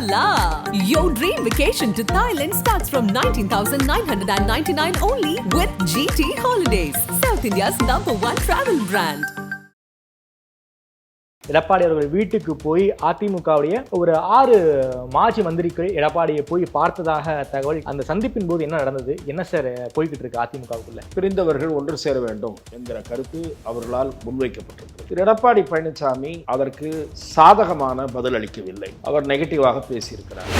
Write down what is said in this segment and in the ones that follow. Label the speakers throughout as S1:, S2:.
S1: la! Your dream vacation to Thailand starts from 19,999 only with GT Holidays, South India's number one travel brand.
S2: Edappadi அவர்கள் வீட்டுக்கு போய் அதிமுகவுடைய ஒரு ஆறு மாஜி மந்திரிகள் எடப்பாடியை போய் பார்த்ததாக தகவல். அந்த சந்திப்பின் போது என்ன நடந்தது? என்ன சார் போய்கிட்டு இருக்கு அதிமுகவுக்குள்ள?
S3: பிரிந்தவர்கள் ஒன்று சேர வேண்டும் என்கிற கருத்து அவர்களால் முன்வைக்கப்பட்டிருக்கு திரு. எடப்பாடி பழனிசாமி அதற்கு சாதகமான பதில் அளிக்கவில்லை. அவர் நெகட்டிவாக பேசியிருக்கிறார்.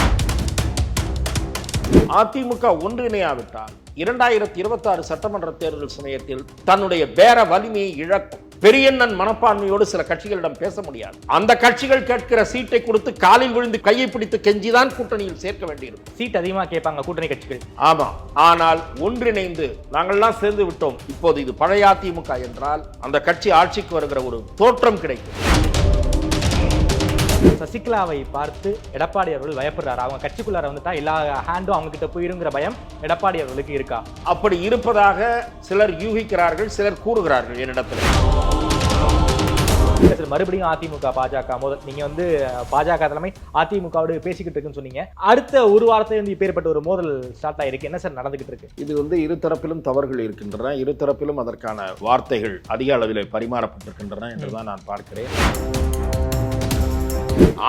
S3: அதிமுக ஒன்றிணையாவிட்டால் இரண்டாயிரத்தி இருபத்தாறு சட்டமன்ற தேர்தல் சமயத்தில் தன்னுடைய பேர வலிமையை இழக்கும் பெரியண்ணன் மனப்பான்மையோடு சில கட்சிகளிடம் பேச முடியாது. அந்த கட்சிகள் கேட்கிற சீட்டை கொடுத்து காலில் விழுந்து கையை பிடித்து கெஞ்சிதான் கூட்டணியில் சேர்க்க வேண்டியிருக்கும்.
S2: சீட் அதிகமா கேட்பாங்க கூட்டணி கட்சிகள்.
S3: ஆமா. ஆனால் ஒன்றிணைந்து நாங்கள்லாம் சேர்ந்து விட்டோம். இப்போது இது பழைய அதிமுக என்றால் அந்த கட்சி ஆட்சிக்கு வருகிற ஒரு தோற்றம் கிடைக்கும்.
S2: சசிகலாவை பார்த்து எடப்பாடி அவர்கள் பயப்படுறாரு. அவங்க கட்சிக்குள்ளார வந்துட்டா எல்லா ஹேண்டும் அவங்க கிட்ட போயிருங்கிற பயம் எடப்பாடி அவர்களுக்கு இருக்கா?
S3: அப்படி இருப்பதாக சிலர் யூகிக்கிறார்கள் சிலர் கூறுகிறார்கள் என்னிடத்தில்.
S2: மறுபடியும் அதிமுக பாஜக மோதல் நீங்க வந்து பாஜக தலைமை அதிமுகவோடு பேசிக்கிட்டு இருக்குன்னு சொன்னீங்க. அடுத்த ஒரு வாரத்தை வந்து இப்பேற்பட்ட ஒரு மோதல் ஸ்டார்ட் ஆயிருக்கு. என்ன சார் நடந்துகிட்டு இருக்கு?
S3: இது வந்து இருதரப்பிலும் தவறுகள் இருக்கின்றன. இருதரப்பிலும் அதற்கான வார்த்தைகள் அதிக அளவில் பரிமாறப்பட்டிருக்கின்றன என்றுதான் நான் பார்க்கிறேன்.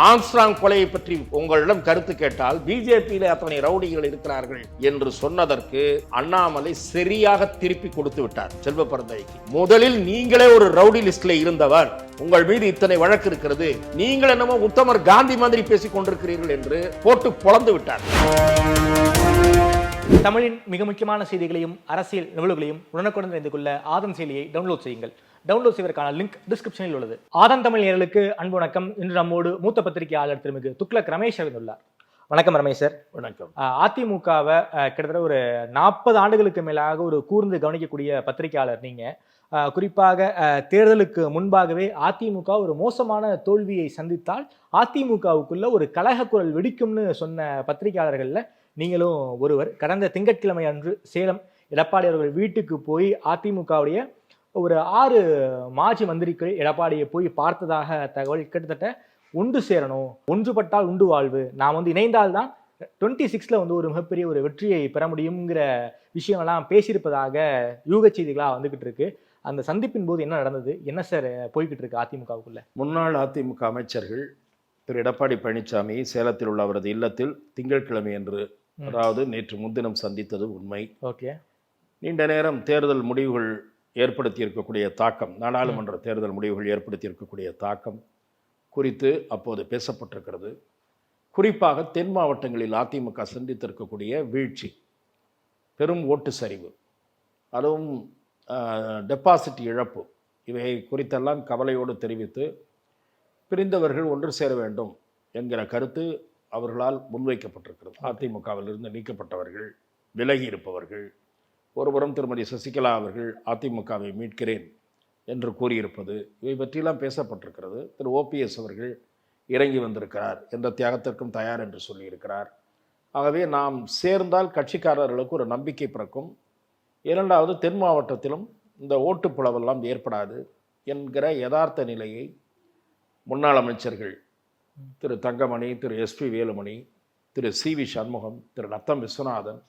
S3: ஆம்ஸ்ட்ராங் கொலையை பற்றி உங்களிடம் கருத்து கேட்டால் பிஜேபியில அத்தனை ரவுடிகள் இருக்கிறார்கள் என்று சொன்னதற்கு அண்ணாமலை சரியாக திருப்பி கொடுத்து விட்டார். செல்வ பரந்தைக்கு. முதலில் நீங்களே ஒரு ரவுடி லிஸ்ட்ல இருந்தவர். உங்கள் மீது இத்தனை வழக்கு இருக்கிறது. நீங்கள் என்னமோ உத்தமர் காந்தி மாதிரி பேசிக் கொண்டிருக்கிறீர்கள் என்று போட்டு பொளந்து விட்டார்.
S2: தமிழின் மிக முக்கியமான செய்திகளையும் அரசியல் நிகழ்வுகளையும் உடனுக்குடன் தெரிந்து கொள்ள ஆதன் செயலியை டவுன்லோட் செய்யுங்கள். டவுன்லோட் செய்வதற்கான லிங்க் டிஸ்கிரிப்ஷனில் உள்ளது. ஆதன் தமிழ் நேயர்களுக்கு அன்பு வணக்கம். இன்று நம்மோடு மூத்த பத்திரிகையாளர் திருமிகு துக்ளக் ரமேஷ் அறிந்துள்ளார் வணக்கம் ரமேஷ் சார்.
S3: வணக்கம்.
S2: அதிமுகவை கிட்டத்தட்ட ஒரு நாற்பது ஆண்டுகளுக்கு மேலாக ஒரு கூர்ந்து கவனிக்கக்கூடிய பத்திரிகையாளர் நீங்க. அஹ், குறிப்பாக தேர்தலுக்கு முன்பாகவே அதிமுக ஒரு மோசமான தோல்வியை சந்தித்தால் அதிமுகவுக்குள்ள ஒரு கலக குரல் வெடிக்கும்னு சொன்ன பத்திரிகையாளர்கள்ல நீங்களும் ஒருவர். கடந்த திங்கட்கிழமை அன்று சேலம் எடப்பாடி அவர்கள் வீட்டுக்கு போய் அதிமுகவுடைய ஒரு ஆறு மாஜி மந்திரிகள் எடப்பாடியை போய் பார்த்ததாக தகவல் கிட்டத்தட்ட ஒன்று சேரணும் ஒன்றுபட்டால் உண்டு வாழ்வு. நாம் வந்து இணைந்தால்தான் டுவெண்ட்டி சிக்ஸ்ல வந்து ஒரு மிகப்பெரிய ஒரு வெற்றியை பெற முடியுங்கிற விஷயம்லாம் பேசியிருப்பதாக யூக செய்திகளாக வந்துகிட்டு இருக்கு. அந்த சந்திப்பின் போது என்ன நடந்தது? என்ன சார் போய்கிட்டு இருக்கு அதிமுகவுக்குள்ள?
S3: முன்னாள் அதிமுக அமைச்சர்கள் திரு. எடப்பாடி பழனிசாமி சேலத்தில் உள்ள அவரது இல்லத்தில் திங்கட்கிழமை என்று. அதாவது நேற்று முன்தினம் சந்தித்தது உண்மை.
S2: ஓகே.
S3: நீண்ட நேரம் தேர்தல் முடிவுகள் ஏற்படுத்தி இருக்கக்கூடிய தாக்கம் நாடாளுமன்ற தேர்தல் முடிவுகள் ஏற்படுத்தி இருக்கக்கூடிய தாக்கம் குறித்து அப்போது பேசப்பட்டிருக்கிறது. குறிப்பாக தென் மாவட்டங்களில் அதிமுக சந்தித்திருக்கக்கூடிய வீழ்ச்சி பெரும் ஓட்டு சரிவு அதுவும் டெபாசிட் இழப்பு இவை குறித்தெல்லாம் கவலையோடு தெரிவித்து பிரிந்தவர்கள் ஒன்று சேர வேண்டும் என்கிற கருத்து அவர்களால் முன்வைக்கப்பட்டிருக்கிறது. அதிமுகவிலிருந்து நீக்கப்பட்டவர்கள் விலகி இருப்பவர்கள் ஒருபுறம் திருமதி சசிகலா அவர்கள் அதிமுகவை மீட்கிறேன் என்று கூறியிருப்பது இவை பற்றியெல்லாம் பேசப்பட்டிருக்கிறது. திரு. ஓபிஎஸ் அவர்கள் இறங்கி வந்திருக்கிறார் எந்த தியாகத்திற்கும் தயார் என்று சொல்லியிருக்கிறார். ஆகவே நாம் சேர்ந்தால் கட்சிக்காரர்களுக்கு ஒரு நம்பிக்கை பிறக்கும். இரண்டாவது தென் மாவட்டத்திலும் இந்த ஓட்டுப் புலவெல்லாம் ஏற்படாது என்கிற யதார்த்த நிலையை முன்னாள் அமைச்சர்கள் திரு. தங்கமணி திரு. எஸ்பி வேலுமணி திரு. சி. வி. சண்முகம் திரு. நத்தம் விஸ்வநாதன்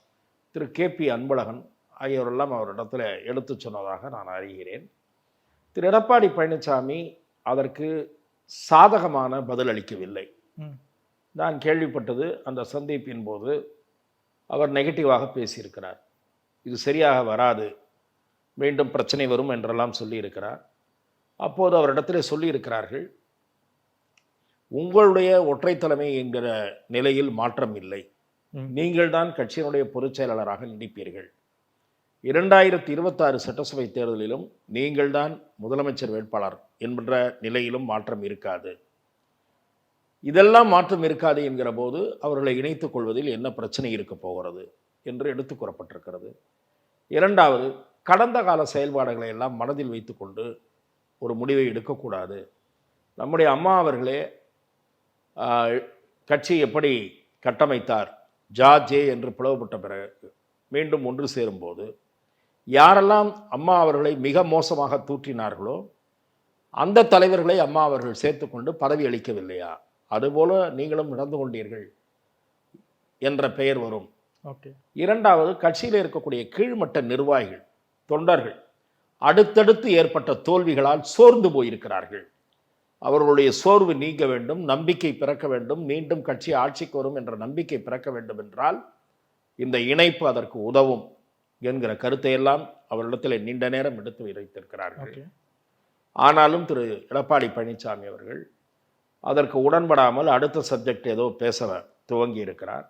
S3: திரு. கே. பி. அன்பழகன் ஆகியோரெல்லாம் அவரிடத்தில் எடுத்துச் சொன்னதாக நான் அறிகிறேன். திரு எடப்பாடி பழனிசாமி அதற்கு சாதகமான பதில் அளிக்கவில்லை. நான் கேள்விப்பட்டது அந்த சந்திப்பின் போது அவர் நெகட்டிவாக பேசியிருக்கிறார். இது சரியாக வராது. மீண்டும் பிரச்சனை வரும் என்றெல்லாம் சொல்லியிருக்கிறார். அப்போது அவரிடத்தில் சொல்லியிருக்கிறார்கள் உங்களுடைய ஒற்றை தலைமை என்கிற நிலையில் மாற்றம் இல்லை.
S2: ம்.
S3: நீங்கள்தான் கட்சியினுடைய பொதுச் செயலாளராக நீடிப்பீர்கள் இரண்டாயிரத்தி இருபத்தாறு சட்டசபை தேர்தலிலும் நீங்கள்தான் முதலமைச்சர் வேட்பாளர் என்கின்ற நிலையிலும் மாற்றம் இருக்காது. இதெல்லாம் மாற்றம் இருக்காது என்கிற போது அவர்களை இணைத்துக் கொள்வதில் என்ன பிரச்சனை இருக்க போகிறது என்று எடுத்து கூறப்பட்டிருக்கிறது. இரண்டாவது கடந்த கால செயல்பாடுகளை எல்லாம் மனதில் வைத்துக்கொண்டு ஒரு முடிவை எடுக்கக்கூடாது. நம்முடைய அம்மா அவர்களே கட்சி எப்படி கட்டமைத்தார்? ஜா ஜே என்று பிளவுபட்ட பிறகு மீண்டும் ஒன்று சேரும்போது யாரெல்லாம் அம்மா அவர்களை மிக மோசமாக தூற்றினார்களோ அந்த தலைவர்களை அம்மா அவர்கள் சேர்த்துக்கொண்டு பதவி அளிக்கவில்லையா? அதுபோல நீங்களும் நடந்து கொண்டீர்கள் என்ற பெயர் வரும்.
S2: ஓகே.
S3: இரண்டாவது கட்சியில் இருக்கக்கூடிய கீழ்மட்ட நிர்வாகிகள் தொண்டர்கள் அடுத்தடுத்து ஏற்பட்ட தோல்விகளால் சோர்ந்து போயிருக்கிறார்கள். அவர்களுடைய சோர்வு நீங்க வேண்டும் நம்பிக்கை பிறக்க வேண்டும் மீண்டும் கட்சி ஆட்சிக்கு வரும் என்ற நம்பிக்கை பிறக்க வேண்டும் என்றால் இந்த இணைப்பு அதற்கு உதவும். என்கிற கருத்தை எல்லாம் அவரிடத்தில் நீண்ட நேரம் எடுத்து வைத்திருக்கிறார்கள். ஆனாலும் திரு எடப்பாடி பழனிசாமி அவர்கள் அதற்கு உடன்படாமல் அடுத்த சப்ஜெக்ட் ஏதோ பேச துவங்கி இருக்கிறார்.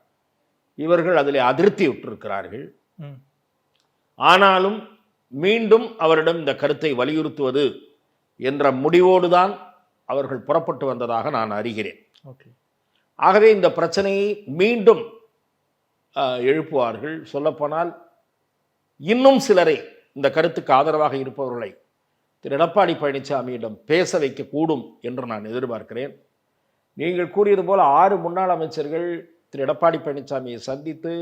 S3: இவர்கள் அதில் அதிருப்தி விட்டிருக்கிறார்கள் ஆனாலும் மீண்டும் அவரிடம் இந்த கருத்தை வலியுறுத்துவது என்ற முடிவோடு தான் அவர்கள் புறப்பட்டு வந்ததாக நான் அறிகிறேன். ஆகவே இந்த பிரச்சனையை மீண்டும் எழுப்புவார்கள். சொல்லப்போனால் இன்னும் சிலரை இந்த கருத்துக்கு ஆதரவாக இருப்பவர்களை திரு எடப்பாடி பழனிசாமியிடம் பேச வைக்கக்கூடும் என்று நான் எதிர்பார்க்கிறேன். நீங்கள் கூறியது போல ஆறு முன்னாள் அமைச்சர்கள் திரு எடப்பாடி பழனிசாமியை சந்தித்து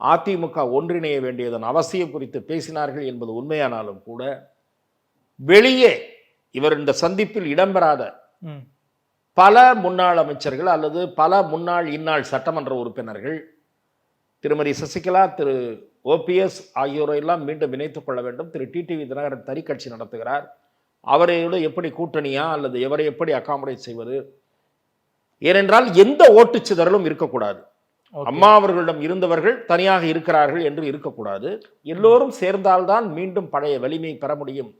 S3: அதிமுக ஒன்றிணைய வேண்டியதன் அவசியம் குறித்து பேசினார்கள் என்பது உண்மையானாலும் கூட வெளியே இவர் இந்த சந்திப்பில் இடம்பெறாத பல முன்னாள் அமைச்சர்கள் அல்லது பல முன்னாள் இந்நாள் சட்டமன்ற உறுப்பினர்கள் திருமதி சசிகலா திரு ஓபிஎஸ் ஆகியோரை எல்லாம் மீண்டும் இணைத்துக் கொள்ள வேண்டும். திரு டிடிவி தினகரன் தனி கட்சி நடத்துகிறார் அவரையோடு எப்படி கூட்டணியா அல்லது எவரை எப்படி அகாமடேட் செய்வது? ஏனென்றால் எந்த ஓட்டுச் சிதறலும் இருக்கக்கூடாது. அம்மா அவர்களிடம் இருந்தவர்கள் தனியாக இருக்கிறார்கள் என்று இருக்கக்கூடாது. எல்லோரும் சேர்ந்தால்தான் மீண்டும் பழைய வலிமை பெற முடியும்.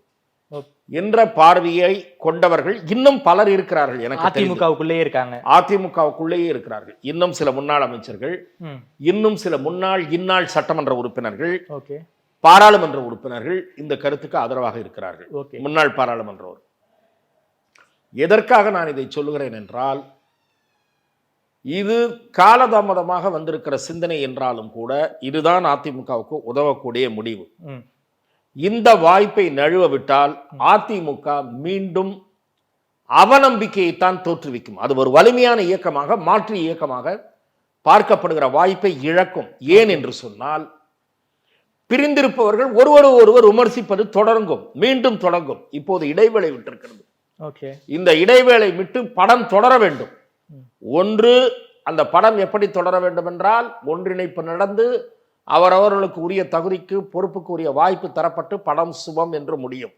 S3: என்ற பார்வையை கொண்டவர்கள் இன்னும் பலர் இருக்கிறார்கள் எனக்கு.
S2: அதிமுகவுக்குள்ளேயே இருக்காங்க.
S3: அதிமுகவுக்குள்ளேயே இருக்கிறார்கள். இன்னும் சில முன்னாள் அமைச்சர்கள் இன்னும் சில முன்னாள் இந்நாள் சட்டமன்ற உறுப்பினர்கள்
S2: ஓகே.
S3: பாராளுமன்ற உறுப்பினர்கள் இந்த கருத்துக்கு ஆதரவாக இருக்கிறார்கள்.
S2: ஓகே.
S3: முன்னாள் பாராளுமன்ற. எதற்காக நான் இதை சொல்லுகிறேன் என்றால் இது காலதாமதமாக வந்திருக்கிற சிந்தனை என்றாலும் கூட இதுதான் அதிமுகவுக்கு உதவக்கூடிய முடிவு. இந்த வாய்ப்பை நழுவ விட்டால் அதிமுக மீண்டும் அவநம்பிக்கையைத்தான் தோற்றுவிக்கும். அது ஒரு வலிமையான இயக்கமாக மாற்று இயக்கமாக பார்க்கப்படுகிற வாய்ப்பை இழக்கும். ஏன் என்று சொன்னால் பிரிந்திருப்பவர்கள் ஒருவர் ஒருவர் விமர்சிப்பது தொடங்கும். மீண்டும் தொடங்கும். இப்போது இடைவேளை விட்டிருக்கிறது. இந்த இடைவேளை விட்டு படம் தொடர வேண்டும். ஒன்று அந்த படம் எப்படி தொடர வேண்டும் என்றால் ஒன்றிணைப்பு நடந்து அவரவர்களுக்கு உரிய தகுதிக்கு பொறுப்புக்கு உரிய வாய்ப்பு தரப்பட்டு படம் சுபம் என்று முடியும்.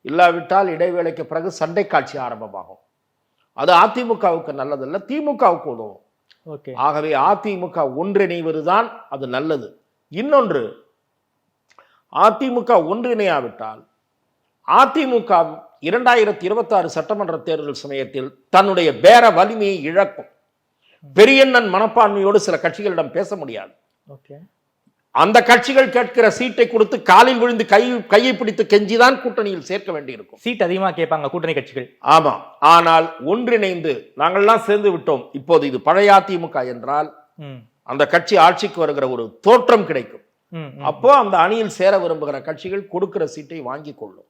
S3: இல்லாவிட்டால் இடைவேளைக்கு பிறகு சண்டை காட்சி ஆரம்பமாகும். அது அதிமுகவுக்கு நல்லதல்ல திமுகவுக்கு உதவும்.
S2: ஓகே.
S3: ஆகவே அதிமுக ஒன்றிணைவதுதான் அது நல்லது. இன்னொன்று அதிமுக ஒன்றிணையாவிட்டால் அதிமுக இரண்டாயிரத்தி இருபத்தாறு சட்டமன்ற தேர்தல் சமயத்தில் தன்னுடைய பேர வலிமையை இழக்கும். பெரியண்ணன் மனப்பான்மையோடு சில கட்சிகளிடம் பேச முடியாது.
S2: ஓகே.
S3: அந்த கட்சிகள் கேட்கிற சீட்டை கொடுத்து காலில் விழுந்து கை கையை பிடித்து கெஞ்சிதான் கூட்டணியில் சேர்க்க வேண்டியிருக்கும்.
S2: சீட் அதிகமா கேட்பாங்க கூட்டணி கட்சிகள்.
S3: ஆமா. ஆனால் ஒன்றிணைந்து நாங்கள்லாம் சேர்ந்து விட்டோம். இப்போது இது பழைய அதிமுக என்றால் அந்த கட்சி ஆட்சிக்கு வருகிற ஒரு தோற்றம் கிடைக்கும். அப்போ அந்த அணியில் சேர விரும்புகிற கட்சிகள் கொடுக்கிற சீட்டை வாங்கி கொள்ளும்.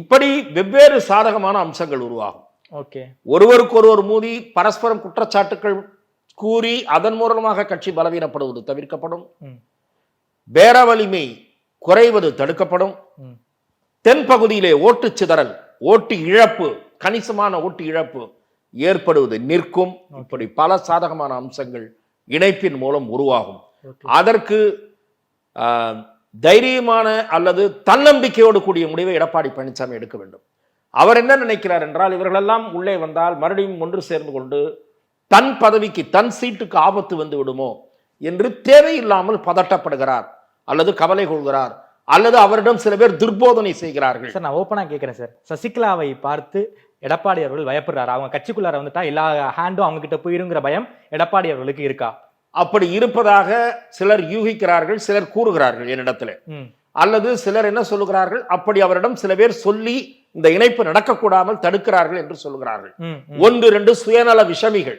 S3: இப்படி வெவ்வேறு சாதகமான அம்சங்கள் உருவாகும்.
S2: ஓகே.
S3: ஒருவருக்கொருவர் மோதி பரஸ்பரம் குற்றச்சாட்டுகள் கூறி அதன் மூலமாக கட்சி பலவீனப்படுவது தவிர்க்கப்படும். பேர வலிமை குறைவது தடுக்கப்படும். தென் பகுதியிலே ஓட்டு சிதறல் ஓட்டு இழப்பு கணிசமான ஓட்டு இழப்பு ஏற்படுவது நிற்கும். இப்படி பல சாதகமான அம்சங்கள் இணைப்பின் மூலம் உருவாகும். அதற்கு ஆஹ், தைரியமான அல்லது தன்னம்பிக்கையோடு கூடிய முடிவை எடப்பாடி பழனிசாமி எடுக்க வேண்டும். அவர் என்ன நினைக்கிறார் என்றால் இவர்களெல்லாம் உள்ளே வந்தால் மறுபடியும் ஒன்று சேர்ந்து கொண்டு தன் பதவிக்கு தன் சீட்டுக்கு ஆபத்து வந்து விடுமோ என்று தேவையில்லாமல் பதட்டப்படுகிறார் அல்லது கவலை கொள்கிறார் அல்லது அவரிடம் சில பேர் துர்போதனை செய்கிறார்கள்.
S2: சார் நான் ஓப்பனா கேட்கிறேன் சார். சசிகலாவை பார்த்து எடப்பாடி அவர்கள் பயப்படுறாரு? அவங்க கட்சிக்குள்ளார வந்துட்டா எல்லா ஹேண்டும் அவங்க கிட்ட போயிருங்கிற பயம் எடப்பாடி அவர்களுக்கு இருக்கா?
S3: அப்படி இருப்பதாக சிலர் யூகிக்கிறார்கள் சிலர் கூறுகிறார்கள் என்னிடத்தில். அல்லது சிலர் என்ன சொல்லுகிறார்கள்? அப்படி அவரிடம் சில பேர் சொல்லி இந்த இணைப்பு நடக்கக்கூடாமல் தடுக்கிறார்கள் என்று சொல்லுகிறார்கள். ஒன்று ரெண்டு சுயநல விஷமிகள்.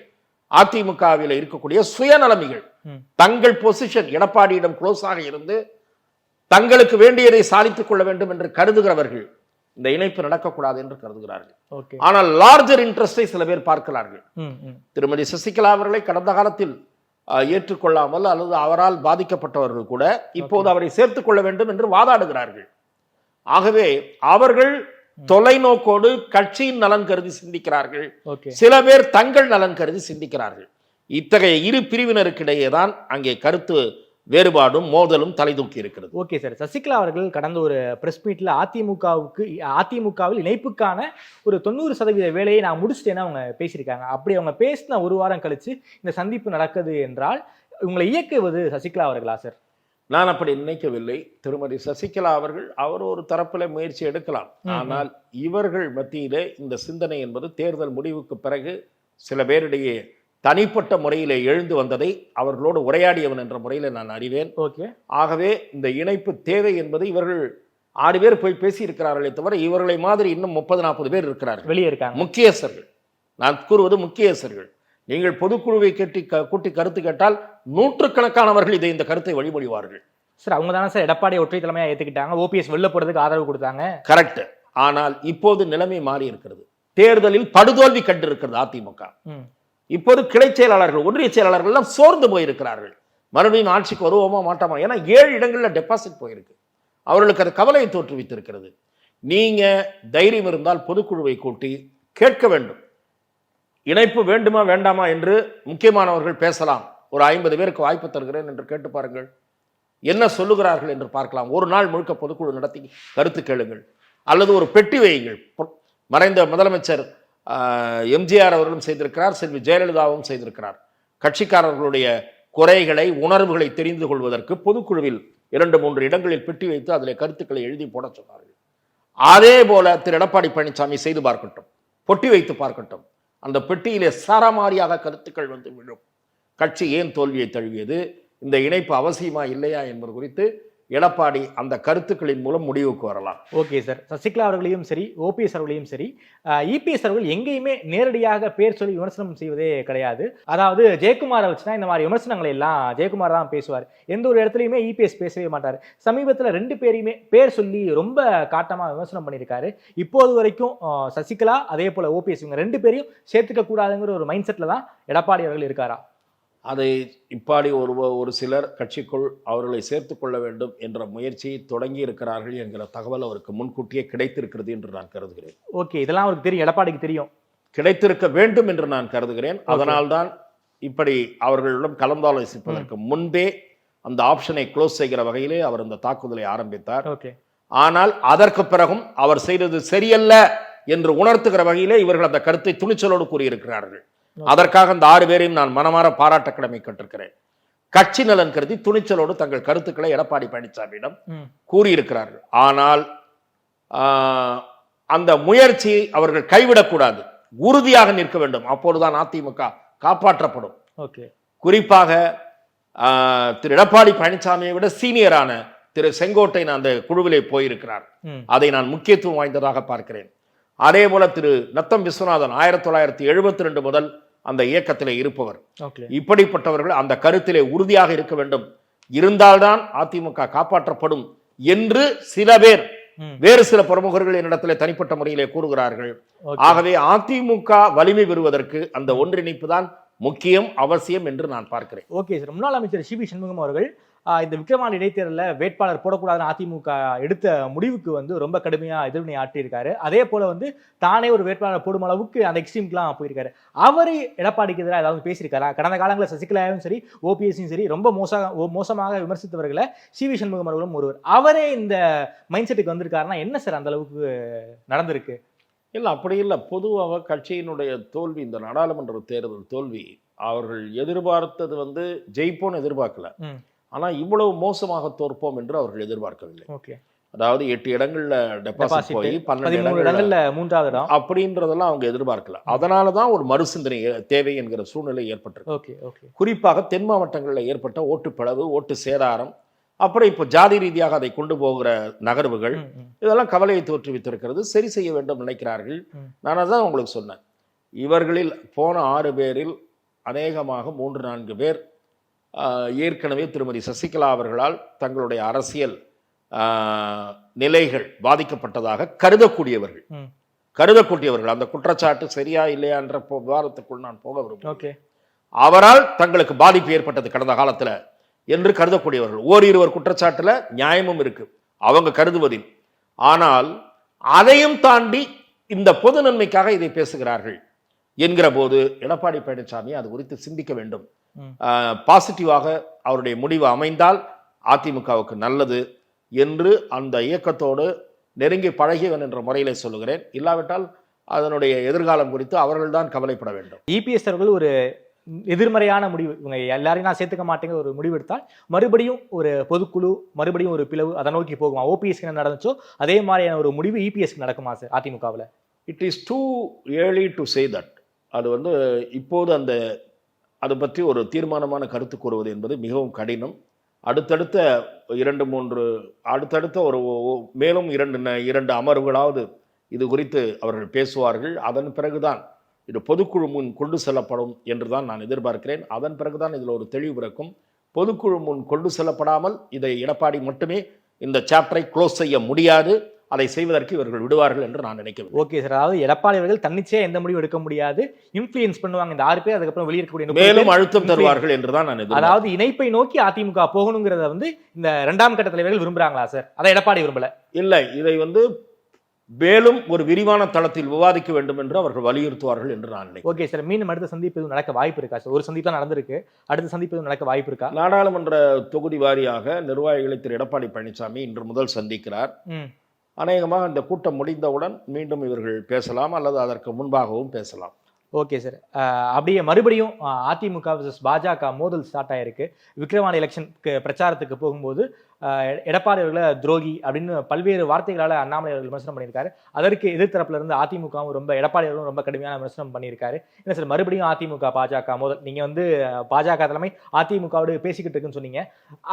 S3: அதிமுகவில் இருக்கக்கூடிய சுயநலமிகள். தங்கள் பொசிஷன் எடப்பாடியிடம் க்ளோஸாக இருந்து தங்களுக்கு வேண்டியதை சாதித்துக் கொள்ள வேண்டும் என்று கருதுகிறவர்கள் இந்த இணைப்பு நடக்கக்கூடாது என்று கருதுகிறார்கள். ஆனால் லார்ஜர் இன்ட்ரெஸ்டை சில பேர் பார்க்கிறார்கள். திருமதி சசிகலா அவர்களை கடந்த காலத்தில் ஏற்றுக்கொள்ளாமல் அல்லது அவரால் பாதிக்கப்பட்டவர்கள் கூட இப்போது அவரை சேர்த்துக் கொள்ள வேண்டும் என்று வாதாடுகிறார்கள். ஆகவே அவர்கள் தொலைநோக்கோடு கட்சியின் நலன் கருதி சிந்திக்கிறார்கள். சில பேர் தங்கள் நலன் கருதி சிந்திக்கிறார்கள். இத்தகைய இரு பிரிவினருக்கிடையே தான் அங்கே கருத்து வேறுபாடும் மோதலும் தலை தூக்கி இருக்கிறது.
S2: Okay sir. சசிகலா அவர்கள் கடந்த ஒரு பிரஸ் மீட்ல அதிமுகவுக்கு அதிமுகவில் இணைப்புக்கான ஒரு தொண்ணூறு சதவீத வேலையை நான் முடிச்சிட்டேன்னு அவங்க பேசியிருக்காங்க. அப்படி அவங்க பேசின ஒரு வாரம் கழிச்சு இந்த சந்திப்பு நடக்குது என்றால் உங்களை இயக்குவது சசிகலா அவர்களா சார்?
S3: நான் அப்படி நினைக்கவில்லை. திருமதி சசிகலா அவர்கள் அவர் ஒரு தரப்பில் முயற்சி எடுக்கலாம். ஆனால் இவர்கள் மத்தியிலே இந்த சிந்தனை என்பது தேர்தல் முடிவுக்கு பிறகு சில பேரிடையே தனிப்பட்ட முறையிலே எழுந்து வந்ததை அவர்களோடு உரையாடியவன் என்ற முறையில் நான் அறிவேன்.
S2: ஓகே.
S3: ஆகவே இந்த இணைப்பு தேவை என்பது இவர்கள் ஆறு பேர் போய் பேசியிருக்கிறார்களே தவிர இவர்களை மாதிரி இன்னும் முப்பது நாற்பது பேர் இருக்கிறார்கள்.
S2: வெளியே இருக்காங்க.
S3: முக்கியஸ்தர்கள். நான் கூறுவது முக்கியஸ்தர்கள். நீங்கள் பொதுக்குழுவை கட்டி கூட்டி கருத்து கேட்டால் நூற்றுக்கணக்கானவர்கள் இதை இந்த கருத்தை வழிமொழிவார்கள்
S2: சார் அவங்க தானே சார் எடப்பாடி ஒற்றை தலைமையா ஏத்துக்கிட்டாங்க ஓபிஎஸ் வெளில போறதுக்கு ஆதரவு கொடுத்தாங்க.
S3: கரெக்ட் ஆனால் இப்போது நிலைமை மாறி இருக்கிறது தேர்தலில் படுதோல்வி கண்டிருக்கிறது அதிமுக. இப்போது கிளை செயலாளர்கள் ஒன்றிய செயலாளர்கள் எல்லாம் சோர்ந்து போயிருக்கிறார்கள். மறுபடியும் ஆட்சிக்கு வருவோமா மாட்டோமா? ஏன்னா ஏழு இடங்கள்ல டெபாசிட் போயிருக்கு. அவர்களுக்கு அது கவலையை தோற்றுவித்திருக்கிறது. நீங்க தைரியம் இருந்தால் பொதுக்குழுவை கூட்டி கேட்க வேண்டும். இணைப்பு வேண்டுமா வேண்டாமா என்று முக்கியமானவர்கள் பேசலாம். ஒரு ஐம்பது பேருக்கு வாய்ப்பு தருகிறேன் என்று கேட்டு பாருங்கள். என்ன சொல்லுகிறார்கள் என்று பார்க்கலாம். ஒரு நாள் முழுக்க பொதுக்குழு நடத்தி கருத்து கேளுங்கள். அல்லது ஒரு பெட்டி வையுங்கள். பொ- மறைந்த முதலமைச்சர் எம்ஜிஆர் அவர்களும் செய்திருக்கிறார் செல்வி ஜெயலலிதாவும் செய்திருக்கிறார். கட்சிக்காரர்களுடைய குறைகளை உணர்வுகளை தெரிந்து கொள்வதற்கு பொதுக்குழுவில் இரண்டு மூன்று இடங்களில் பெட்டி வைத்து அதில் கருத்துக்களை எழுதி போட சொன்னார்கள். அதே போல திரு. எடப்பாடி பழனிசாமி செய்து பார்க்கட்டும். பொட்டி வைத்து பார்க்கட்டும். அந்த பெட்டியிலே சரமாரியாக கருத்துக்கள் வந்து விழும். கட்சி ஏன் தோல்வியை தழுவியது? இந்த இணைப்பு அவசியமா இல்லையா என்பது குறித்து எடப்பாடி அந்த கருத்துக்களின் மூலம் முடிவுக்கு வரலாம்.
S2: Okay sir. சசிகலா அவர்களையும் சரி ஓபிஎஸ் அவர்களையும் சரி இபிஎஸ் அவர்கள் எங்கேயுமே நேரடியாக பேர் சொல்லி விமர்சனம் செய்வதே கிடையாது. அதாவது ஜெயக்குமார் வச்சுனா இந்த மாதிரி விமர்சனங்களை எல்லாம் ஜெயக்குமார் தான் பேசுவார். எந்த ஒரு இடத்துலையுமே இபிஎஸ் பேசவே மாட்டார். சமீபத்தில் ரெண்டு பேரையுமே பேர் சொல்லி ரொம்ப காட்டமாக விமர்சனம் பண்ணியிருக்காரு. இப்போது வரைக்கும் சசிகலா அதே போல ஓபிஎஸ் இவங்க ரெண்டு பேரையும் சேர்த்துக்க கூடாதுங்கிற ஒரு மைண்ட் செட்டில் தான் எடப்பாடி அவர்கள் இருக்காரா?
S3: அதை இப்பாடி ஒரு ஒரு சிலர் கட்சிக்குள் அவர்களை சேர்த்து கொள்ள வேண்டும் என்ற முயற்சியை தொடங்கி இருக்கிறார்கள் என்கிற தகவல் அவருக்கு முன்கூட்டியே கிடைத்திருக்கிறது என்று நான் கருதுகிறேன்.
S2: ஓகே இதெல்லாம் அவருக்கு தெரியும் எடப்பாடிக்கு தெரியும்.
S3: கிடைத்திருக்க வேண்டும் என்று நான் கருதுகிறேன். அதனால்தான் இப்படி அவர்களிடம் கலந்தாலோசிப்பதற்கு முன்பே அந்த ஆப்ஷனை க்ளோஸ் செய்கிற வகையிலே அவர் அந்த தாக்குதலை ஆரம்பித்தார்.
S2: ஓகே.
S3: ஆனால் அதற்கு பிறகும் அவர் செய்தது சரியல்ல என்று உணர்த்துகிற வகையிலே இவர்கள் அந்த கருத்தை துணிச்சலோடு கூறியிருக்கிறார்கள். அதற்காக அந்த ஆறு பேரையும் நான் மனமாற பாராட்ட கடமை கட்டிருக்கிறேன். கட்சி நலன் கருதி துணிச்சலோடு தங்கள் கருத்துக்களை எடப்பாடி பழனிசாமியிடம் கூறியிருக்கிறார்கள். ஆனால் அந்த முயற்சியை அவர்கள் கைவிடக்கூடாது. உறுதியாக நிற்க வேண்டும். அப்பொழுதுதான் அதிமுக காப்பாற்றப்படும். குறிப்பாக திரு எடப்பாடி பழனிசாமியை விட சீனியரான திரு செங்கோட்டையன் அந்த குழுவிலே போயிருக்கிறார். அதை நான் முக்கியத்துவம் வாய்ந்ததாக பார்க்கிறேன். அதே போல திரு நத்தம் விஸ்வநாதன் ஆயிரத்தி தொள்ளாயிரத்தி எழுபத்தி ரெண்டு முதல் அந்த இயக்கத்திலே இருப்பவர். இப்படிப்பட்டவர்கள் அந்த கருத்திலே உறுதியாக இருக்க வேண்டும். இருந்தால்தான் அதிமுக காப்பாற்றப்படும் என்று சில பேர். வேறு சில பிரமுகர்கள் என்னிடத்திலே தனிப்பட்ட முறையிலே கூறுகிறார்கள். ஆகவே அதிமுக வலிமை பெறுவதற்கு அந்த ஒன்றிணைப்பு தான் முக்கியம் அவசியம் என்று நான் பார்க்கிறேன்.
S2: ஓகே சார் முன்னாள் அமைச்சர் சிபி சண்முகம் அவர்கள் இந்த விக்கிரவாண்டி இடைத்தேர்தலில் வேட்பாளர் போடக்கூடாதுன்னு அதிமுக எடுத்த முடிவுக்கு வந்து ரொம்ப கடுமையா எதிர்வினை ஆட்டியிருக்காரு அதே போல வந்து தானே ஒரு வேட்பாளர் போடும் அளவுக்கு அந்த எக்ஸ்ட்ரீம்க்குலாம் போயிருக்காரு. அவரை எடப்பாடிக்கு எதிராக ஏதாவது பேசியிருக்காரா? கடந்த காலங்களில் சசிகலாவும் சரி ஓபிஎஸ்ஸும் சரி ரொம்ப மோசமாக மோசமாக விமர்சித்தவர்களை சிவி சண்முகம் அவர்களும் ஒருவர். அவரே இந்த மைண்ட் செட்டுக்கு வந்திருக்காருன்னா என்ன சார் அந்த அளவுக்கு நடந்திருக்கு?
S3: இல்லை அப்படி இல்லை. பொதுவாக கட்சியினுடைய தோல்வி இந்த நாடாளுமன்ற தேர்தல் தோல்வி அவர்கள் எதிர்பார்த்தது வந்து ஜெயிப்போன்னு எதிர்பார்க்கல.
S2: ம்
S3: ஆனா இவ்வளவு மோசமாக தோற்போம் என்று அவர்கள் எதிர்பார்க்கவில்லை.
S2: ஓகே.
S3: அதாவது எட்டு இடங்கள்ல டெபாசிட் போய் பன்னெண்டு இடங்கள்ல
S2: மூன்றாவது இடம்.
S3: அப்படின்றதெல்லாம் அவங்க எதிர்பார்க்கல. அதனால தான் ஒரு மறுசிந்தனை தேவை என்கிற சூழ்நிலை ஏற்பட்டிருக்கு.
S2: Okay okay.
S3: குறிப்பாக தென் மாவட்டங்களில் ஏற்பட்ட ஓட்டு பிளவு ஓட்டு சேதாரம் அப்புறம் இப்போ ஜாதி ரீதியாக அதை கொண்டு போகிற நகர்வுகள். இதெல்லாம் கவலையை தோற்றுவித்திருக்கிறது. சரி செய்ய வேண்டும் நினைக்கிறார்கள். நான் அதான் உங்களுக்கு சொன்னேன். இவர்களில் போன ஆறு பேரில் அநேகமாக மூன்று நான்கு பேர் ஏற்கனவே திருமதி சசிகலா அவர்களால் தங்களுடைய அரசியல் நிலைகள் பாதிக்கப்பட்டதாக கருதக்கூடியவர்கள். கருதக்கூடியவர்கள். அந்த குற்றச்சாட்டு சரியா இல்லையா என்ற போ- விவாதத்துக்குள் நான் போக விரும்புகிறேன் அவரால் தங்களுக்கு பாதிப்பு ஏற்பட்டது கடந்த காலத்துல என்று கருதக்கூடியவர்கள். ஓரிருவர் குற்றச்சாட்டுல நியாயமும் இருக்கு. அவங்க கருதுவதில். ஆனால் அதையும் தாண்டி இந்த பொது நன்மைக்காக இதை பேசுகிறார்கள். என்கிற போது எடப்பாடி பழனிசாமி அது குறித்து சிந்திக்க வேண்டும். பாசிட்டிவாக அவருடைய முடிவு அமைந்தால் அதிமுகவுக்கு நல்லது என்று அந்த இயக்கத்தோடு நெருங்கி பழகியவன் என்ற முறையிலே சொல்லுகிறேன். இல்லாவிட்டால் அதனுடைய எதிர்காலம் குறித்து அவர்கள்தான் கவலைப்பட வேண்டும்.
S2: இபிஎஸ் அவர்கள் ஒரு எதிர்மறையான முடிவு. இவங்க எல்லாரையும் நான் சேர்த்துக்க மாட்டேங்கிற ஒரு முடிவு எடுத்தால் மறுபடியும் ஒரு பொதுக்குழு மறுபடியும் ஒரு பிளவு அதை நோக்கி போகுமா? ஓபிஎஸ்க்கு என்ன நடந்துச்சோ அதே மாதிரியான ஒரு முடிவு இபிஎஸ்க்கு நடக்குமா சார் அதிமுகவில்?
S3: It is too early to say that அது வந்து இப்போது அந்த அதை பற்றி ஒரு தீர்மானமான கருத்து கூறுவது என்பது மிகவும் கடினம். அடுத்தடுத்த இரண்டு மூன்று அடுத்தடுத்த ஒரு மேலும் இரண்டு ந- இரண்டு அமர்வுகளாவது இது குறித்து அவர்கள் பேசுவார்கள். அதன் பிறகுதான் இது பொதுக்குழு முன் கொண்டு செல்லப்படும் என்று தான் நான் எதிர்பார்க்கிறேன். அதன் பிறகுதான் இதில் ஒரு தெளிவு பிறக்கும். பொதுக்குழு முன் கொண்டு செல்லப்படாமல் இதை எடப்பாடி மட்டுமே இந்த சாப்டரை க்ளோஸ் செய்ய முடியாது. அதை செய்வதற்கு இவர்கள் விடுவார்கள் என்று நான் நினைக்கவில்லை
S2: ஓகே சார் அதாவது எடப்பாடி அவர்கள் தன்னிச்சையா எந்த முடிவும் எடுக்க முடியாது. இன்ஃப்ளூயன்ஸ் பண்ணுவாங்க இந்த ஆறு பேர் அதுக்கப்புறம் வெளியே இருக்கக்கூடிய முப்பது
S3: மேலும் அழுத்தம் தருவார்கள் என்றுதான் நான் எதிர்பார்க்கிறேன்.
S2: அதாவது இணைப்பை நோக்கி அதிமுக போகணுங்கிறத வந்து இந்த இரண்டாம் கட்ட தலைவர்கள் விரும்புறாங்களா சார் அதை எடப்பாடி விரும்பல.
S3: இல்லை இதை வந்து மேலும் ஒரு விரிவான தளத்தில் விவாதிக்க வேண்டும் என்று அவர்கள் வலியுறுத்துவார்கள் என்று நான் நினைக்கிறேன்.
S2: ஓகே சார் மீண்டும் அடுத்த சந்திப்பு எதுவும் நடக்க வாய்ப்பு இருக்கா சார் ஒரு சந்திப்பு தான் நடந்திருக்கு. அடுத்த சந்திப்பு எதுவும் நடக்க வாய்ப்பு இருக்கா?
S3: நாடாளுமன்ற தொகுதி வாரியாக நிர்வாகிகளை திரு. எடப்பாடி பழனிசாமி இன்று முதல் சந்திக்கிறார். அநேகமாக இந்த கூட்டம் முடிந்தவுடன் மீண்டும் இவர்கள் பேசலாம் அல்லது அதற்கு முன்பாகவும் பேசலாம்.
S2: ஓகே சார் அப்படியே மறுபடியும் அதிமுக விசஸ் பாஜக மோதல் ஸ்டார்ட் ஆயிருக்கு. விக்ரவாணி எலெக்ஷனுக்கு பிரச்சாரத்துக்கு போகும்போது எடப்பாடி அவர்களை துரோகி அப்படின்னு பல்வேறு வார்த்தைகளால் அண்ணாமலை அவர்கள் விமர்சனம் பண்ணியிருக்காரு. அதற்கு எதிர்த்தரப்புல இருந்து அதிமுகவும் ரொம்ப எடப்பாடி அவர்களும் ரொம்ப கடுமையான விமர்சனம் பண்ணியிருக்காரு. என்ன சார் மறுபடியும் அதிமுக பாஜக மோதல்? நீங்கள் வந்து பாஜக தலைமை அதிமுகவோடு பேசிக்கிட்டு இருக்குன்னு சொன்னீங்க.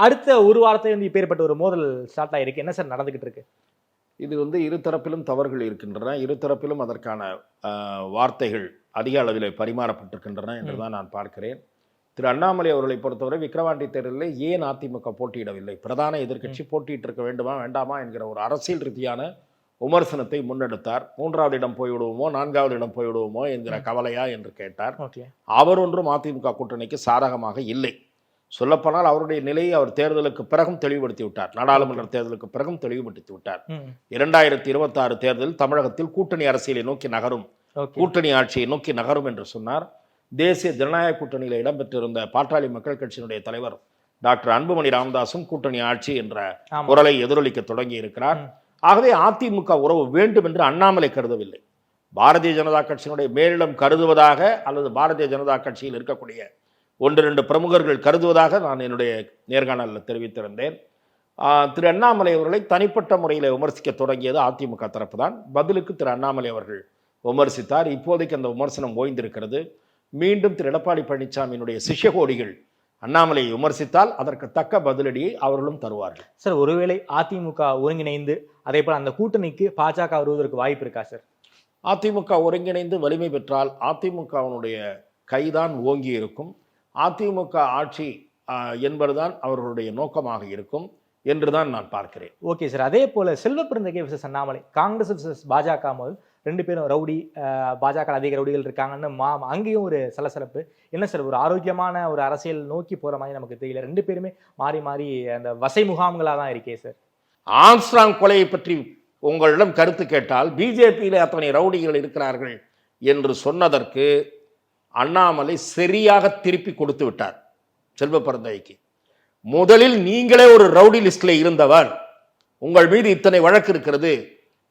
S2: அடுத்த ஒரு வாரத்தை வந்து இப்பேற்பட்ட ஒரு மோதல் ஸ்டார்ட் ஆயிருக்கு. என்ன சார் நடந்துகிட்டு இருக்கு?
S3: இது வந்து இருதரப்பிலும் தவறுகள் இருக்கின்றன. இருதரப்பிலும் அதற்கான வார்த்தைகள் அதிக அளவில் பரிமாறப்பட்டிருக்கின்றன என்று தான் நான் பார்க்கிறேன். திரு அண்ணாமலை அவர்களை பொறுத்தவரை விக்கிரவாண்டி தேர்தலில் ஏன் அதிமுக போட்டியிடவில்லை? பிரதான எதிர்க்கட்சி போட்டியிட்டு இருக்க வேண்டுமா வேண்டாமா என்கிற ஒரு அரசியல் ரீதியான விமர்சனத்தை முன்னெடுத்தார். மூன்றாவது இடம் போய்விடுவோமோ நான்காவது இடம் போய்விடுவோமோ என்கிற கவலையா என்று கேட்டார். அவர் ஒன்றும் அதிமுக கூட்டணிக்கு சாதகமாக இல்லை. சொல்லப்போனால் அவருடைய நிலையை அவர் தேர்தலுக்கு பிறகும் தெளிவுபடுத்தி விட்டார். நாடாளுமன்ற தேர்தலுக்கு பிறகும் தெளிவுபடுத்தி விட்டார். இரண்டாயிரத்தி இருபத்தாறு தேர்தல் தமிழகத்தில் கூட்டணி அரசியலை நோக்கி நகரும் கூட்டணி ஆட்சியை நோக்கி நகரும் என்று சொன்னார். தேசிய ஜனநாயக கூட்டணியில் இடம்பெற்றிருந்த பாட்டாளி மக்கள் கட்சியினுடைய தலைவர் டாக்டர் அன்புமணி ராமதாசும் கூட்டணி ஆட்சி என்ற. குரலை எதிரொலிக்க தொடங்கி இருக்கிறார். ஆகவே அதிமுக உறவு வேண்டும் என்று அண்ணாமலை கருதவில்லை. பாரதிய ஜனதா கட்சியினுடைய மேலிடம் கருதுவதாக அல்லது பாரதிய ஜனதா கட்சியில் இருக்கக்கூடிய ஒன்று ரெண்டு பிரமுகர்கள் கருதுவதாக நான் என்னுடைய நேர்காணலில் தெரிவித்திருந்தேன். திரு அண்ணாமலை அவர்களை தனிப்பட்ட முறையில் விமர்சிக்க தொடங்கியது அதிமுக தரப்பு தான் பதிலுக்கு திரு அண்ணாமலை அவர்கள் விமர்சித்தார். இப்போதைக்கு அந்த விமர்சனம் ஓய்ந்திருக்கிறது. மீண்டும் திரு எடப்பாடி பழனிசாமியினுடைய சிஷ்யகோடிகள் அண்ணாமலையை விமர்சித்தால் அதற்கு தக்க பதிலடியை அவர்களும் தருவார்கள்.
S2: சார் ஒருவேளை அதிமுக ஒருங்கிணைந்து அதே போல அந்த கூட்டணிக்கு பாஜக வருவதற்கு வாய்ப்பு இருக்கா சார்?
S3: அதிமுக ஒருங்கிணைந்து வலிமை பெற்றால் அதிமுகவினுடைய கைதான் ஓங்கி இருக்கும். அதிமுக ஆட்சி என்பதுதான் அவர்களுடைய நோக்கமாக இருக்கும் என்றுதான் நான் பார்க்கிறேன்.
S2: Okay sir. அதே போல Selvaperunthagai versus Annamalai Congress versus பாஜக முதல் ரெண்டு பேரும் ரவுடி பாஜக அதிக ரவுடிகள் இருக்காங்கன்னு மா அங்கேயும் ஒரு சலசலப்பு. என்ன சார் ஒரு ஆரோக்கியமான ஒரு அரசியல் நோக்கி போற மாதிரி நமக்கு தெரியல. ரெண்டு பேருமே மாறி மாறி அந்த வசை முகாம்களா தான் இருக்கே சார்.
S3: ஆம்ஸ்ட்ராங் கொலையை பற்றி உங்களிடம் கருத்து கேட்டால் பிஜேபியில் அத்தனை ரவுடிகள் இருக்கிறார்கள் என்று சொன்னதற்கு அண்ணாமலை சரியாக திருப்பி கொடுத்து விட்டார். செல்வ பிறந்தகைக்கு முதலில் நீங்களே ஒரு ரவுடி லிஸ்ட்ல இருந்தவர். உங்கள் மீது இத்தனை வழக்கு இருக்கிறது.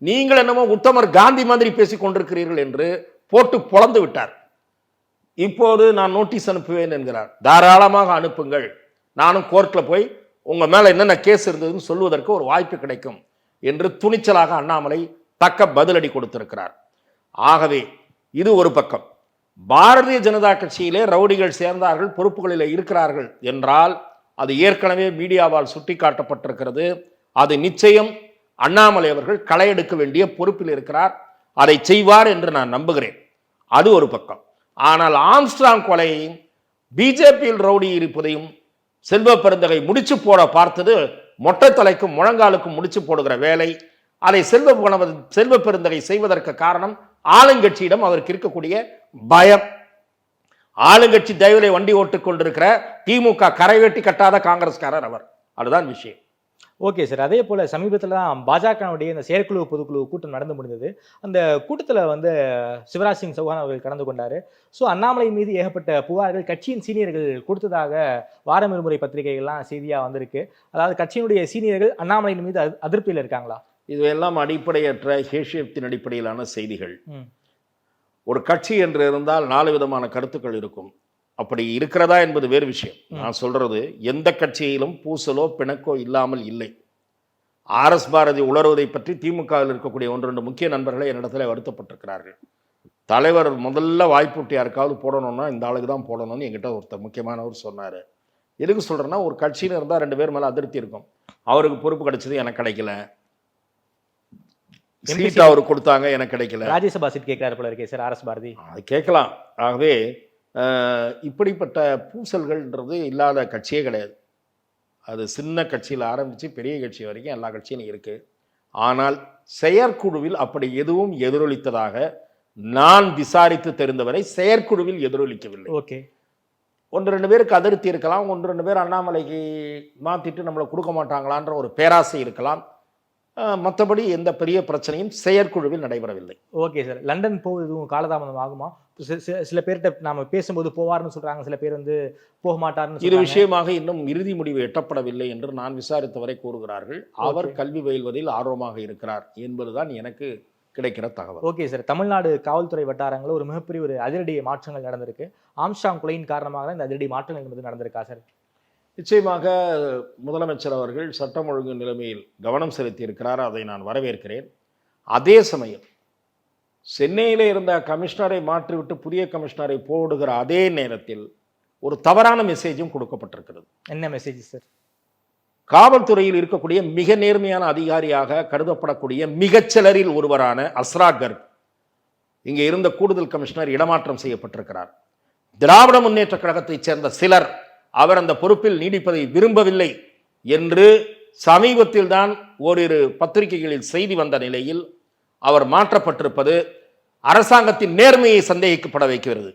S3: நீங்கள் என்னமோ உத்தமர் காந்தி மாதிரி பேசிக் கொண்டிருக்கிறீர்கள் என்று போட்டு பொழந்து விட்டார். இப்போது நான் நோட்டீஸ் அனுப்புவேன் என்கிறார். தாராளமாக அனுப்புங்கள். நானும் கோர்ட்டில் போய் உங்கள் மேலே என்னென்ன கேஸ் இருந்ததுன்னு சொல்வதற்கு ஒரு வாய்ப்பு கிடைக்கும் என்று துணிச்சலாக அண்ணாமலை தக்க பதிலடி கொடுத்திருக்கிறார். ஆகவே இது ஒரு பக்கம். பாரதிய ஜனதா கட்சியிலே ரவுடிகள் சேர்ந்தார்கள் பொறுப்புகளில் இருக்கிறார்கள் என்றால் அது ஏற்கனவே மீடியாவால் சுட்டிக்காட்டப்பட்டிருக்கிறது. அது நிச்சயம் அண்ணாமலை அவர்கள் களை எடுக்க வேண்டிய பொறுப்பில் இருக்கிறார். அதை செய்வார் என்று நான் நம்புகிறேன். அது ஒரு பக்கம். ஆனால் ஆம்ஸ்ட்ராங் கொலையையும் பிஜேபியில் ரவுடி இருப்பதையும் செல்வ பெருந்தகை முடிச்சு போட பார்த்தது மொட்டை தலைக்கும் முழங்காலுக்கும் முடிச்சு போடுகிற வேலை. அதை செல்வ செல்வ பெருந்தகை செய்வதற்கு காரணம் ஆளுங்கட்சியிடம் அவருக்கு இருக்கக்கூடிய பயம். ஆளுங்கட்சி தயவிலே வண்டி ஓட்டுக் கொண்டிருக்கிற திமுக கரை வெட்டி கட்டாத காங்கிரஸ்காரர் அவர். அதுதான் விஷயம்.
S2: ஓகே சார் அதே போல் சமீபத்தில் தான் பாஜகவுடைய இந்த செயற்குழு பொதுக்குழு கூட்டம் நடந்து முடிந்தது. அந்த கூட்டத்தில் வந்து சிவராஜ் சிங் சௌஹான் அவர்கள் கலந்து கொண்டார். ஸோ அண்ணாமலை மீது ஏகப்பட்ட புகார்கள் கட்சியின் சீனியர்கள் கொடுத்ததாக வாரம் இருமுறை பத்திரிகைகள்லாம் செய்தியாக வந்திருக்கு. அதாவது கட்சியினுடைய சீனியர்கள் அண்ணாமலையின் மீது அதிருப்தியில் இருக்காங்களா?
S3: இதுவெல்லாம் அடிப்படையற்ற ஹேஷியத்தின் அடிப்படையிலான செய்திகள். ஒரு கட்சி என்று இருந்தால் நாலு விதமான கருத்துக்கள் இருக்கும். அப்படி இருக்கிறதா என்பது வேறு விஷயம். நான் சொல்றது எந்த கட்சியிலும் பூசலோ பிணக்கோ இல்லாமல் இல்லை. ஆர் எஸ் பாரதி உளறுவதை பற்றி திமுகவில் இருக்கக்கூடிய ஒன்று ரெண்டு முக்கிய நண்பர்களே என்னிடத்துல வருத்தப்பட்டிருக்கிறார்கள். தலைவர் முதல்ல வாய்ப்புட்டு யாருக்காவது போடணும்னா இந்த ஆளுக்கு தான் போடணும்னு என்கிட்ட ஒருத்தர் முக்கியமானவர் சொன்னார். எதுக்கு சொல்கிறேன்னா ஒரு கட்சின்னு இருந்தால் ரெண்டு பேர் மேலே அதிருப்தி இருக்கும். அவருக்கு பொறுப்பு கிடைச்சது எனக்கு கிடைக்கல. சீட் அவருக்கு கொடுத்தாங்க எனக்கு கிடைக்கல.
S2: ராஜ்யசபா சீட் கேட்கிறாரு போல இருக்கே சார் ஆர்எஸ் பாரதி.
S3: அது கேட்கலாம். ஆகவே இப்படிப்பட்ட பூசல்கள்ன்றது இல்லாத கட்சியே கிடையாது. அது சின்ன கட்சியில் ஆரம்பித்து பெரிய கட்சி வரைக்கும் எல்லா கட்சியிலும் இருக்கு. ஆனால் செயற்குழுவில் அப்படி எதுவும் எதிரொலித்ததாக நான் விசாரித்து தெரிந்தவரை செயற்குழுவில் எதிரொலிக்கவில்லை.
S2: ஓகே.
S3: ஒன்று ரெண்டு பேருக்கு அதிருப்தி இருக்கலாம் ஒன்று ரெண்டு பேர் அண்ணாமலைக்கு மாற்றிட்டு நம்மளை கொடுக்க மாட்டாங்களான்ற ஒரு பேராசை இருக்கலாம். மற்றபடி எந்த பெரிய பிரச்சனையும் செயற்குழுவில் நடைபெறவில்லை.
S2: Okay sir. லண்டன் போக எதுவும் காலதாமதம் ஆகுமா? சில பேர்கிட்ட நாம பேசும்போது போவார்னு சொல்றாங்க. சில பேர் வந்து போக மாட்டாருன்னு
S3: இது. விஷயமாக இன்னும் இறுதி முடிவு எட்டப்படவில்லை என்று நான் விசாரித்தவரை கூறுகிறார்கள். அவர் கல்வி பயில்வதில் ஆர்வமாக இருக்கிறார் என்பதுதான் எனக்கு கிடைக்கிற தகவல்.
S2: Okay sir. தமிழ்நாடு காவல்துறை வட்டாரங்களில் ஒரு மிகப்பெரிய ஒரு அதிரடி மாற்றங்கள் நடந்திருக்கு. ஆம்ஸ்டாங் கொலையின் காரணமாக தான் இந்த அதிரடி மாற்றங்கள் என்பது நடந்திருக்கா சார்?
S3: நிச்சயமாக முதலமைச்சர் அவர்கள் சட்டம் ஒழுங்கு நிலைமையில் கவனம் செலுத்தி இருக்கிறார் அதை நான் வரவேற்கிறேன். அதே சமயம் சென்னையிலே இருந்த கமிஷனரை மாற்றிவிட்டு புதிய கமிஷனரை போடுகிற அதே நேரத்தில் ஒரு தவறான மெசேஜும் கொடுக்கப்பட்டிருக்கிறது.
S2: என்ன மெசேஜ் சார்?
S3: காவல்துறையில் இருக்கக்கூடிய மிக நேர்மையான அதிகாரியாக கருதப்படக்கூடிய மிகச்சிலரில் ஒருவரான அஸ்ரா கர்க் இங்கே இருந்த கூடுதல் கமிஷனர் இடமாற்றம் செய்யப்பட்டிருக்கிறார். திராவிட முன்னேற்ற கழகத்தைச் சேர்ந்த சிலர் அவர் அந்த பொறுப்பில் நீடிப்பதை விரும்பவில்லை என்று சமீபத்தில் தான் ஓரிரு பத்திரிகைகளில் செய்தி வந்த நிலையில் அவர் மாற்றப்பட்டிருப்பது அரசாங்கத்தின் நேர்மையை சந்தேகிக்கப்பட வைக்கிறது.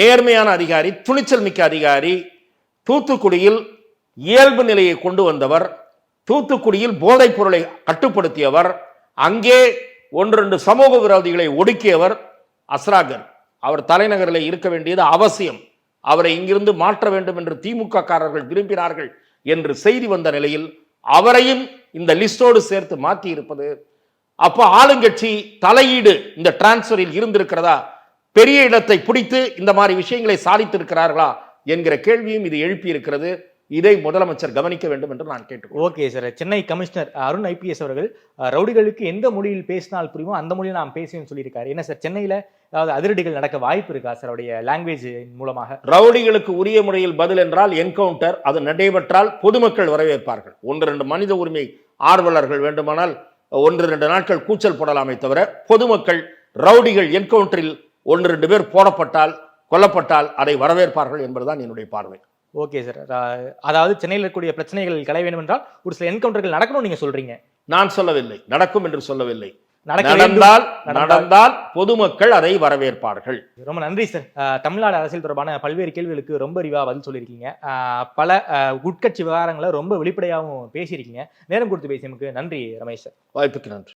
S3: நேர்மையான அதிகாரி துணிச்சல் மிக்க அதிகாரி தூத்துக்குடியில் இயல்பு நிலையை கொண்டு வந்தவர் தூத்துக்குடியில் போதைப் பொருளை கட்டுப்படுத்தியவர் அங்கே ஒன்று ரெண்டு சமூக விரோதிகளை ஒடுக்கியவர் அஸ்ராகர். அவர் தலைநகரில் இருக்க வேண்டியது அவசியம். அவரை இங்கிருந்து மாற்ற வேண்டும் என்று திமுக காரர்கள் விரும்பினார்கள் என்று செய்தி வந்த நிலையில் அவரையும் இந்த லிஸ்டோடு சேர்த்து மாற்றி இருப்பது அப்போ ஆளுங்கட்சி தலையீடு இந்த டிரான்ஸ்பரில் இருந்திருக்கிறதா? பெரிய இடத்தை பிடித்து இந்த மாதிரி விஷயங்களை சாதித்திருக்கிறார்களா என்கிற கேள்வியும் இது எழுப்பி இருக்கிறது இதை முதலமைச்சர் கவனிக்க வேண்டும் என்று நான் கேட்டு
S2: okay sir. Chennai commissioner Arun IPS அவர்கள் ரவுடிகளுக்கு எந்த மொழியில் பேசினால் புரியுமோ அந்த மொழியில் நாம் பேசுவேன்னு சொல்லியிருக்காரு. என்ன சார் சென்னையில் அதாவது அதிரடிகள் நடக்க வாய்ப்பு இருக்கா சார் அவருடைய லாங்குவேஜ் மூலமாக?
S3: ரவுடிகளுக்கு உரிய முறையில் பதில் என்றால் என்கவுண்டர் அது நடைபெற்றால் பொதுமக்கள் வரவேற்பார்கள். ஒன்று ரெண்டு மனித உரிமை ஆர்வலர்கள் வேண்டுமானால் ஒன்று ரெண்டு நாட்கள் கூச்சல் போடலாமே தவிர பொதுமக்கள் ரவுடிகள் என்கவுண்டரில் ஒன்று ரெண்டு பேர் போடப்பட்டால் கொல்லப்பட்டால் அதை வரவேற்பார்கள் என்பதுதான் என்னுடைய பார்வை.
S2: ஓகே சார் அதாவது சென்னையில் இருக்கக்கூடிய பிரச்சனைகள் களைய வேண்டும் என்றால் ஒரு சில என்கவுண்டர்கள் நடக்கணும் நீங்க சொல்றீங்க.
S3: நான் சொல்லவில்லை. நடக்கும் என்று சொல்லவில்லை. நடந்தால்
S2: நடந்தால்.
S3: பொதுமக்கள் அதை வரவேற்பார்கள்.
S2: ரொம்ப நன்றி சார் தமிழ்நாடு அரசியல் தொடர்பான பல்வேறு கேள்விகளுக்கு ரொம்ப விரிவாக பதில் சொல்லியிருக்கீங்க. பல உட்கட்சி விவகாரங்களை ரொம்ப வெளிப்படையாகவும் பேசியிருக்கீங்க. நேரம் கொடுத்து பேசியமுக்கு நன்றி ரமேஷ் சார்
S3: வாய்ப்புக்கு நன்றி.